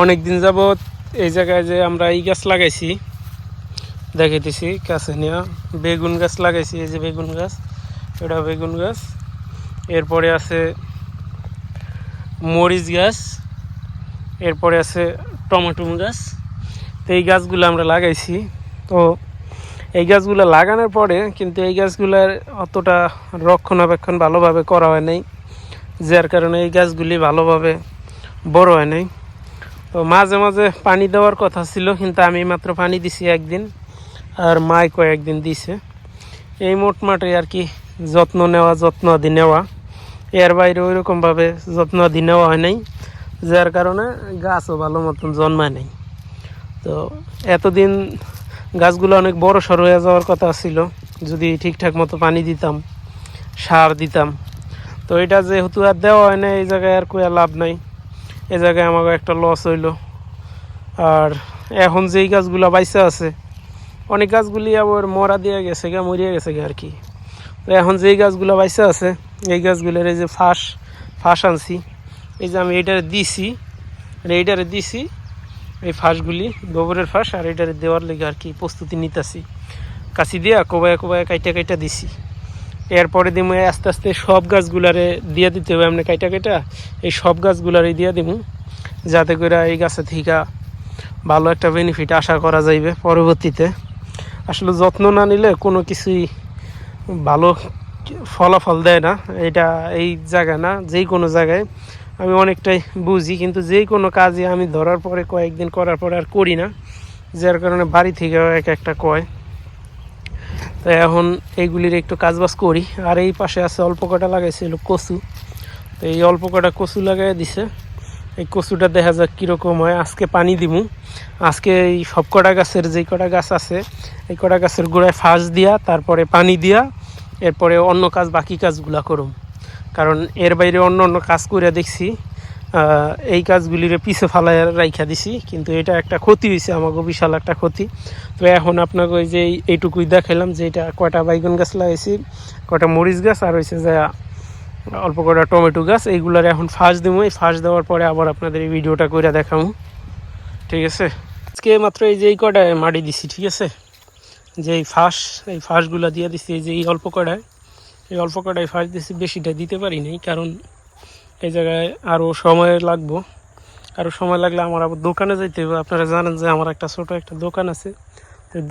অনেক দিন যাবৎ এই জায়গায় যে আমরা এই গাছ লাগাইছি, দেখাইতেছি, কাছে নিয়ে বেগুন গাছ লাগাইছি, এই যে বেগুন গাছ, এটা বেগুন গাছ। এরপরে আছে মরিচ গাছ, এরপরে আছে টমেটো গাছ। তো এই গাছগুলো আমরা লাগাইছি। তো এই গাছগুলো লাগানোর পরে কিন্তু এই গাছগুলোর অতটা রক্ষণাবেক্ষণ ভালোভাবে করা হয় নাই, যার কারণে এই গাছগুলি ভালোভাবে বড় হয় নাই। তো মাঝে মাঝে পানি দেওয়ার কথা ছিল, কিন্তু আমি মাত্র পানি দিছি একদিন, আর মাই কয়েকদিন দিছে। এই মোটমাটে আর কি যত্ন নেওয়া, যত্ন আদি নেওয়া। এর বাইরে ওইরকমভাবে যত্ন আদি নেওয়া হয় নাই, যার কারণে গাছও ভালো মতন জন্মায় নাই। তো এতদিন গাছগুলো অনেক বড় সড় হয়ে যাওয়ার কথা ছিল, যদি ঠিকঠাক মতো পানি দিতাম, সার দিতাম। তো এটা যেহেতু আর দেওয়া হয় না এই জায়গায় আর কোনো লাভ নাই। এই জায়গায় আমাকে একটা লস হইল। আর এখন যেই গাছগুলো বাইসা আছে, অনেক গাছগুলি আবার মরা দিয়ে গেছে গা, মরিয়া গেছে গা আর কি। তো এখন যেই গাছগুলো বাইসা আছে, এই গাছগুলোর এই যে ফাঁস ফাঁস আনছি, এই যে আমি এইটারে দিছি এইটারে দিছি, এই ফাঁসগুলি, গোবরের ফাঁস, আর এইটারে দেওয়ার লেগে আর কি প্রস্তুতি নিতেছি। কাছি দিয়া কোবায় কোবায় কাইটা কাইটা দিছি। এরপরে দিমু, আস্তে আস্তে সব গাছগুলারে দিয়ে দিতে হবে, এমনি কাইটা কাইটা। এই সব গাছগুলারে দিয়ে দিমু, যাতে করে এই গাছে থেকে ভালো একটা বেনিফিট আশা করা যাইবে পরবর্তীতে। আসলে যত্ন না নিলে কোনো কিছুই ভালো ফলাফল দেয় না, এটা এই জায়গা না যেই কোনো জায়গায়। আমি অনেকটাই বুঝি, কিন্তু যেই কোনো কাজই আমি ধরার পরে কয়েকদিন করার পরে আর করি না, যার কারণে বাড়ি থেকে এক একটা কয়। তো এখন এইগুলির একটু কাজবাজ করি। আর এই পাশে আছে অল্প কটা লাগাইছিল কচু। তো এই অল্প কটা কচু লাগাই দিছে। এই কচুটা দেখা যাক কীরকম হয়। আজকে পানি দিমু। আজকে এই সব কটা গাছের যেই কটা গাছ আছে, এই কটা গাছের গোড়ায় ফাঁস দিয়া, তারপরে পানি দিয়া, এরপরে অন্য কাজ বাকি কাজগুলা করুম। কারণ এর বাইরে অন্য অন্য কাজ করে দেখছি। এই কাজগুলিরে পিছে ফালাই রাইখা দিছি, কিন্তু এটা একটা ক্ষতি হয়েছে আমাকে বিশাল একটা ক্ষতি। তো এখন আপনাকে ওই যে এইটুকুই দেখাইলাম যে এটা কয়টা বাইগন গাছ লাগাইছি, কয়টা মরিচ গাছ, আর হয়েছে যে অল্প কটা টমেটো গাছ, এইগুলার এখন ফাঁস দেবো এই ফাঁস দেওয়ার পরে আবার আপনাদের এই ভিডিওটা করে দেখাবো ঠিক আছে? আজকে মাত্র এই যে এই কটায় মাটি দিছি, ঠিক আছে? যে এই ফাঁস, এই ফাঁসগুলো দিয়ে দিছি, এই যে এই অল্প কটায় এই অল্প কটায় ফাঁস দিছি, বেশিটা দিতে পারি নাই, কারণ এই জায়গায় আরও সময় লাগবো। আরও সময় লাগলে আমার আবার দোকানে যাইতে হবে আপনারা জানেন যে আমার একটা ছোট একটা দোকান আছে।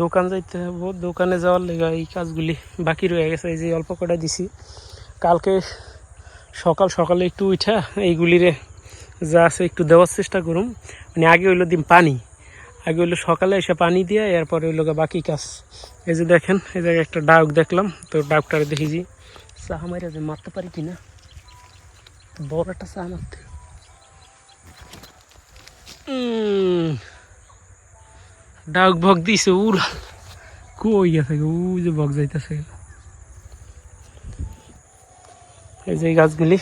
দোকান যাইতে হবে দোকানে যাওয়ার লেগে এই কাজগুলি বাকি রয়ে গেছে। এই যে অল্প কটা দিছি। কালকে সকাল সকালে একটু উঠা, এইগুলিরে যা আছে একটু দেওয়ার চেষ্টা করুম। মানে আগে হইল দিন পানি। আগে হইল সকালে এসে পানি দিয়ে, এরপরে হইল বাকি কাজ। এই যে দেখেন, এই জায়গায় একটা ডাউক দেখলাম। তো ডাউকটারে দেখি যে, চাহ যে মারতে পারি কি না বড় একটা চাহ মারতে উম, ডাউক ভগ দিছে উড়াল কই গেছে ওই যে ভগ যাইতেছে। এই যে গাছগুলি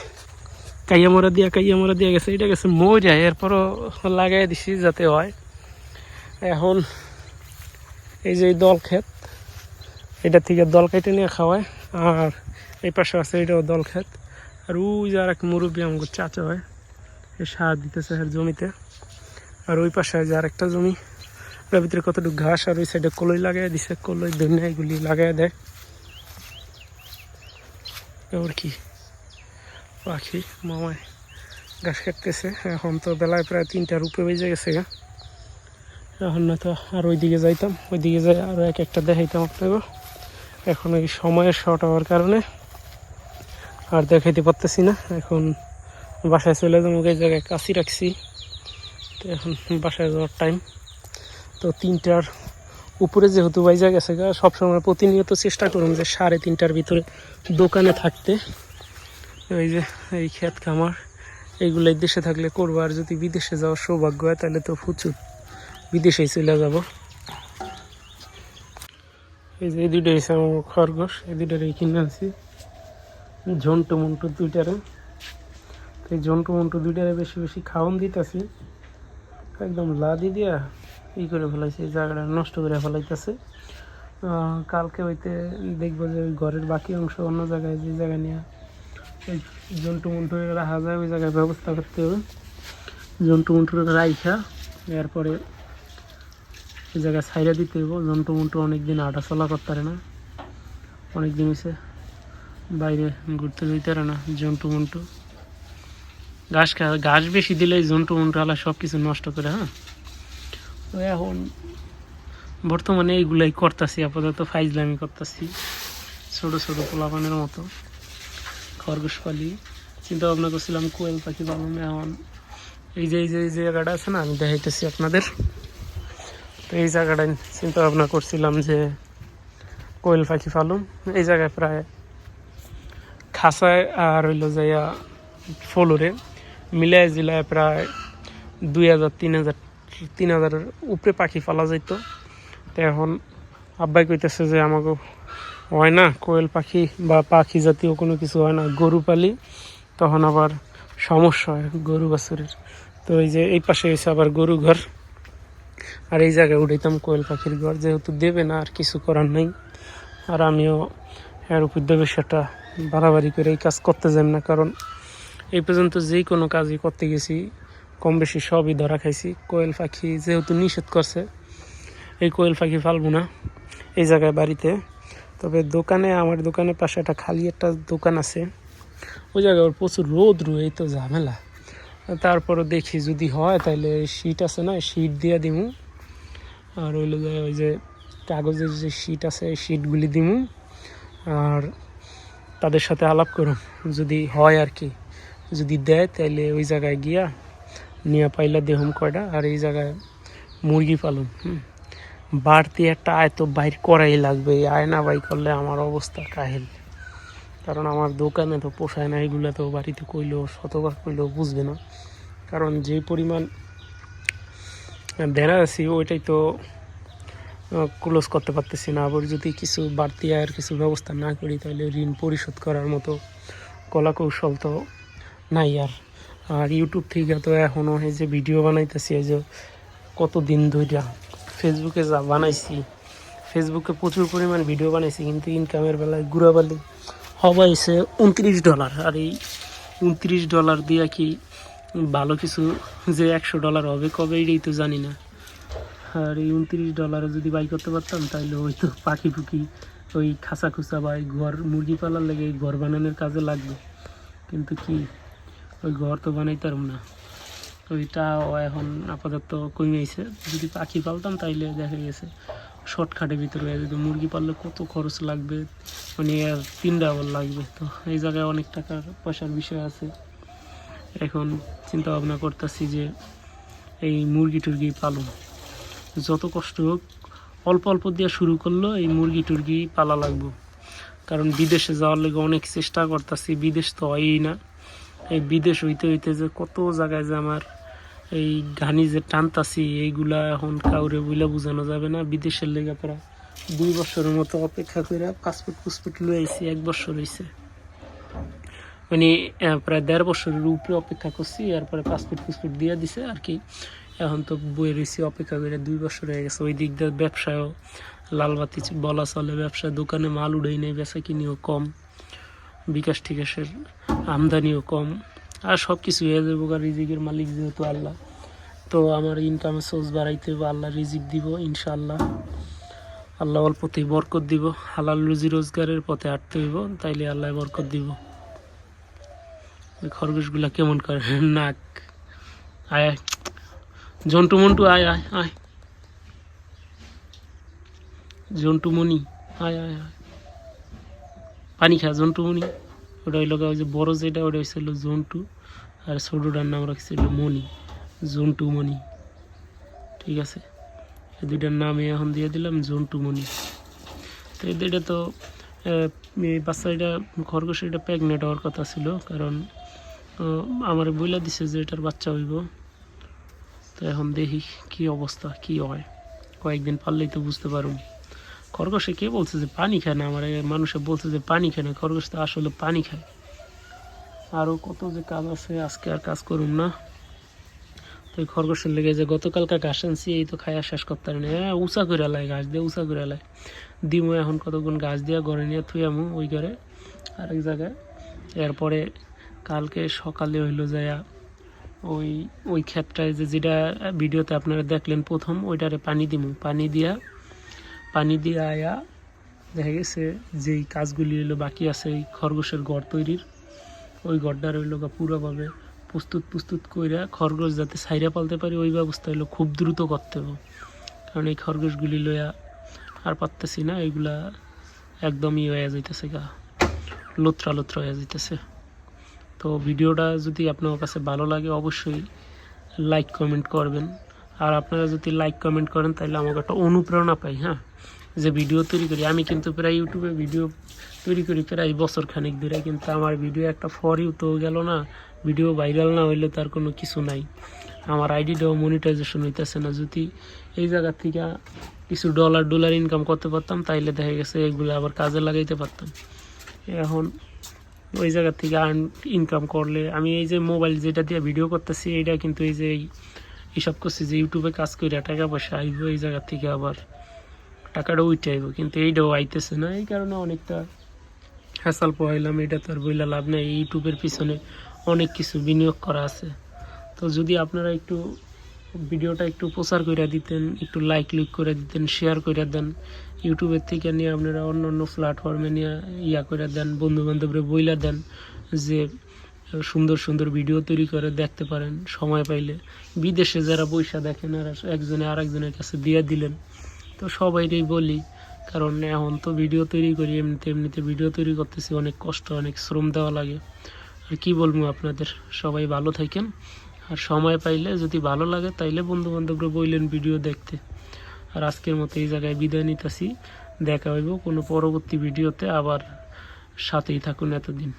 কাইয়া মরা দিয়া কাইয়া মরা দিয়া গেছে এটা গেছে মরিয়া এরপরও লাগাই দিছি যাতে হয়। এখন এই যে দল ক্ষেত এটা থেকে দল কেটে নিয়ে খাওয়ায় আর এই পাশে আছে এটাও দল ক্ষেত। আর ওই যে আর এক মুরব্বী আমাকে চাচা হয় এই সার দিতেছে আর জমিতে। আর ওই পাশে যে আর একটা জমি ওর ভিতরে কতটুকু ঘাস আর ওই সাইডে কলই লাগাই দিছে, কলই ধনিয়া এগুলি লাগাই দেয়। এবার কি? পাখি মামায় ঘাস কাটতেছে, এখন তো বেলায় প্রায় তিনটার উপরে বেজে গেছে গা। এখন তো আর ওইদিকে যাইতাম, ওইদিকে যাই আরও এক একটা দেখাইতাম আপনাকে। এখন ওই সময়ের শর্ট হওয়ার কারণে আর দেখাইতে পারতেছি না। এখন বাসায় চলে যাব, এই জায়গায় কাশি রাখছি। তো এখন বাসায় যাওয়ার টাইম তো তিনটার উপরে যেহেতু বাইজা গেছে গা, সবসময় প্রতিনিয়ত চেষ্টা করুন যে সাড়ে তিনটার ভিতরে দোকানে থাকতে। ওই যে, এই ক্ষেত খামার এইগুলো এই দেশে থাকলে করব। আর যদি বিদেশে যাওয়ার সৌভাগ্য হয়, তাহলে তো প্রচুর বিদেশেই চলে যাব। এই যে, এই আমার খরগোশ, এই দুইটার এই কিনে আনছি। ঝন্টু মন্টু দুইটারে। তো এই ঝন্টু মন্টু দুইটারে বেশি বেশি খাওয়ান দিতেছি। একদম লাদি দিয়া ই করে ফেলাইছে, এই জায়গাটা নষ্ট করে ফেলাইতেছে। কালকে হইতে দেখব যে ওই ঘরের বাকি অংশ অন্য জায়গায়, যে জায়গায় নিয়ে ওই জন্টু মন্টু রাখা যায়, ওই জায়গায় ব্যবস্থা করতে হবে। জন্টু মন্টু রাইখা, এরপরে এই জায়গায় ছাইরা দিতে হইব। জন্টু মন্টু অনেকদিন আটা চলা করতে পারে না। অনেক দিন হয়েছে বাইরে ঘুরতে যেতে পারে না, জন্টু মন্টু। ঘাস ঘাস বেশি দিলে জন্টু মন্টু আলা সব কিছু নষ্ট করে হ্যাঁ? তো এখন বর্তমানে এইগুলাই করতেছি, আপাতত ফাইজলামি করতেছি, ছোটো ছোটো পোলাপানের মতো। খরগোশ পালি চিন্তা ভাবনা করছিলাম কোয়েল পাখি পালন এখন এই যে এই যে, এই জায়গাটা আছে না, আমি দেখাইতেছি আপনাদের। তো এই জায়গাটায় চিন্তা ভাবনা করছিলাম যে কোয়েল পাখি পালুম, এই জায়গায় প্রায় খাসায় আর হইল যাইয়া ফলোরে। মিলায় জিলায় প্রায় দুই হাজার, তিন হাজার, তিন হাজারের উপরে পাখি পালা যাইতো। তো এখন আব্বাই কইতেছে যে আমাকে হয় না, কোয়েল পাখি বা পাখি জাতীয় কোনো কিছু হয় না, গরু পালি। তখন আবার সমস্যা হয় গরু বাছুরের। তো এই যে এই পাশে হয়েছে আবার গরু ঘর। আর এই জায়গায় উঠাইতাম কোয়েল পাখির ঘর। যেহেতু দেবে না, আর কিছু করার নেই। আর আমিও এর উপর দেবে সেটা বাড়াবাড়ি করে এই কাজ করতে যাই না, কারণ এই পর্যন্ত যেই কোনো কাজই করতে গেছি, কম বেশি সবই ধরা খাইছি। কোয়েল পাখি যেহেতু নিষেধ করছে, এই কোয়েল পাখি ফালবো না এই জায়গায় বাড়িতে। তবে দোকানে, আমার দোকানের পাশে একটা খালি একটা দোকান আছে, ওই জায়গায় ওর প্রচুর রোদ রুই তো ঝামেলা। তারপরে দেখি যদি হয় তাহলে শীট আছে না শীট দিয়ে দিমু। আর হইল যে ওই যে কাগজের যে শীট আছে, এই শীটগুলি দিমু। আর তাদের সাথে আলাপ করুন। যদি হয় আর কি। যদি দেয় তাহলে ওই জায়গায় গিয়া নিয়ে পাইলা দেহম কয়টা আর এই জায়গায় মুরগি পালন, হুম। বাড়তি একটা আয় তো বাইর করাই লাগবে। এই আয় না বাই করলে আমার অবস্থা কাহিল। কারণ আমার দোকানে তো পোষায় না এগুলো তো বাড়িতে কইলেও শতবার কইলেও বুঝবে না। কারণ যে পরিমাণ দেনা আছি, ওইটাই তো ক্লোজ করতে পারতেছি না। আবার যদি কিছু বাড়তি আয়ের কিছু ব্যবস্থা না করি, তাহলে ঋণ পরিশোধ করার মতো কলা কৌশল তো নাই আর। আর ইউটিউব থেকে তো এখনও এই যে ভিডিও বানাইতেছি, এই যে কতদিন ধইরা ফেসবুকে যা বানাইছি ফেসবুকে প্রচুর পরিমাণ ভিডিও বানাইছি, কিন্তু ইনকামের বেলায় ঘুরাবালি হবাইছে উনত্রিশ ডলার আর এই উনত্রিশ ডলার দিয়ে কি ভালো কিছু যে একশো ডলার হবে কবে এটাই তো জানি না। আর এই উনত্রিশ ডলারে যদি বাই করতে পারতাম তাহলে ওই তো পাখি পুখি ওই খাঁচা খুচা বা এই ঘর, মুরগি পালার লেগে এই ঘর বানানোর কাজে লাগবে। কিন্তু কি, ওই ঘর তো বানাইতে পারব না। ওইটাও এখন আপাতত কমিয়েছে যদি পাখি পালতাম, তাইলে দেখা গেছে শর্টকাটের ভিতরে যদি মুরগি পাললে কত খরচ লাগবে? মানে আর তিন ডাবল লাগবে। তো এই জায়গায় অনেক টাকার পয়সার বিষয় আছে। এখন চিন্তা ভাবনা করতেছি যে এই মুরগি টুরগি পালন যত কষ্ট হোক, অল্প অল্প দিয়ে শুরু করল এই মুরগি টুরগি পালা লাগবো। কারণ বিদেশে যাওয়ার লেগে অনেক চেষ্টা করতেছি, বিদেশ তো হয়ই না। এই বিদেশ হইতে হইতে যে কত জায়গায় যে আমার এই ঘানি যে টানতাছি, এইগুলা এখন কাউরে বইলা বোঝানো যাবে না। বিদেশের লেগে প্রায় দুই বছরের মতো অপেক্ষা করে পাসপোর্ট ফুসপোর্ট লয়ে আইছি, এক বছর হয়েছে মানে প্রায় দেড় বছরের উপরে অপেক্ষা করছি, এরপরে পাসপোর্ট ফুসপোর্ট দিয়ে দিছে আর কি। এখন তো বইয়ে রয়েছি, অপেক্ষা করে দুই বছর হয়ে গেছে। ওই দিক দিয়ে ব্যবসায়ও লালবাতি বলা চলে, ব্যবসা দোকানে মাল উড়েই নেই বেচা কিনিও কম, বিকাশ টিকাশের আমদানিও কম, আর সব কিছু হয়ে যাব আর রিজিকের মালিক যেহেতু আল্লাহ। তো আমার ইনকামের সোর্স বাড়াইতে হবে, আল্লাহ রিজিক দিব, ইনশাআল্লাহ। আল্লাহ অল্পতেই বরকত দিব, হালাল রুজি রোজগারের পথে হাঁটতে হইব, তাইলে আল্লাহ বরকত দিব। খরগোশগুলা কেমন করে? নাক, আয় জন্টু মন্টু, আয় আয় আয়। জন্টু মনি আয় আয় আয়। পানি খা জন্টু মনি ওটা হইল ওই যে বড় যেটা, ওটা হয়েছিল জন্টু আর ছোটোটার নাম রাখছিল মনি জন্টু মনি ঠিক আছে? দুইটার নামে এখন দিয়ে দিলাম জন্টু মনি তো এই দুইটা তো এই বাচ্চা এটা খরগোশ এটা প্রেগনেন্ট হওয়ার কথা ছিল, কারণ আমার বইলা দিছে যে এটার বাচ্চা হইব। তো এখন দেখি কি অবস্থা, কি হয়। কয়েকদিন পারলেই তো বুঝতে পারুন খরগোশে কে বলছে যে পানি খায় না? আমার মানুষে বলছে যে পানি খায় না। খরগোশ তো আসলে পানি খায়। আরও কত যে কাজ আছে, আজকে আর কাজ করুন না। তো এই খরগোশের লেগে যে গতকালকা ঘাস আনছি, এই তো খায়া শেষ করতে পারি না। হ্যাঁ উঁচা করে লাই ঘাস দিয়ে, উঁচা করে লাই। দিমু এখন কতক্ষণ ঘাস দিয়া, ঘরে নিয়ে থুয়ামু ওই ঘরে। আরেক জায়গায়। এরপরে কালকে সকালে হইল যায়া ওই ওই ক্ষেতটায় যে যেটা ভিডিওতে আপনারা দেখলেন প্রথম, ওইটারে পানি দিমু। পানি দিয়া, পানি দিয়ে আয়া, দেখা গেছে যেই কাজগুলি হলো বাকি আছে, এই খরগোশের গড় তৈরির, ওই ঘরটার হইল গা পুরোভাবে প্রস্তুত প্রস্তুত কইরা খরগোশ যাতে সাইরা পালতে পারি, ওই ব্যবস্থা হলো খুব দ্রুত করতে হবে। কারণ এই খরগোশগুলি লইয়া আর পারতেছি না এইগুলা একদমই হয়ে যাইতেছে গা, লোত্রা লোত্রা হয়ে যাইতেছে। তো ভিডিওটা যদি আপনার কাছে ভালো লাগে, অবশ্যই লাইক কমেন্ট করবেন। আর আপনারা যদি লাইক কমেন্ট করেন, তাহলে আমাকে একটা অনুপ্রেরণা পাই হ্যাঁ? যে ভিডিও তৈরি করি। আমি কিন্তু প্রায় ইউটিউবে ভিডিও তৈরি করি, প্রায় বছর খানিক ধরে। কিন্তু আমার ভিডিও একটা ফর ইউ তো গেল না ভিডিও ভাইরাল না হইলে তার কোনো কিছু নাই। আমার আইডিটাও মনিটাইজেশন হইতেছে না। যদি এই জায়গা থেকে কিছু ডলার ডলার ইনকাম করতে পারতাম, তাইলে দেখা গেছে এগুলো আবার কাজে লাগাইতে পারতাম। এখন ওই জায়গা থেকে আর্ন ইনকাম করলে। আমি এই যে মোবাইল যেটা দিয়ে ভিডিও করতেছি, এইটা কিন্তু এই যে এইসব করছি যে ইউটিউবে কাজ করে টাকা পয়সা আইব, এই জায়গা থেকে আবার টাকাটা উঠে আইব। কিন্তু এইটাও আইতেছে না, এই কারণে অনেকটা হ্যাসাল পোহাইলাম। এটা তো আর বইলা লাভ নেই। ইউটিউবের পিছনে অনেক কিছু বিনিয়োগ করা আছে। তো যদি আপনারা একটু ভিডিওটা একটু প্রচার করে দিতেন, একটু লাইক লুক করে দিতেন শেয়ার করে দেন ইউটিউবের থেকে নিয়ে আপনারা অন্য অন্য প্ল্যাটফর্মে নিয়ে ইয়া করে দেন বন্ধু বান্ধবরে বইলা দেন যে, সুন্দর সুন্দর ভিডিও তৈরি করে দেখতে পারেন, সময় পাইলে। বিদেশে যারা পয়সা দেখেন, আর একজনে আর একজনের কাছে দিয়ে দিলেন। তো সবাইকেই বলি, কারণ এখন তো ভিডিও তৈরি করি, এমনিতে এমনিতে ভিডিও তৈরি করতেছি, অনেক কষ্ট, অনেক শ্রম দেওয়া লাগে। আর কি বলব আপনাদের? সবাই ভালো থাকেন। আর সময় পাইলে যদি ভালো লাগে, তাইলে বন্ধু বান্ধবরা বললেন ভিডিও দেখতে। আর আজকের মতো এই জায়গায় বিদায় নিতেছি। দেখা হইব কোনো পরবর্তী ভিডিওতে। আবার সাথেই থাকুন এতদিন।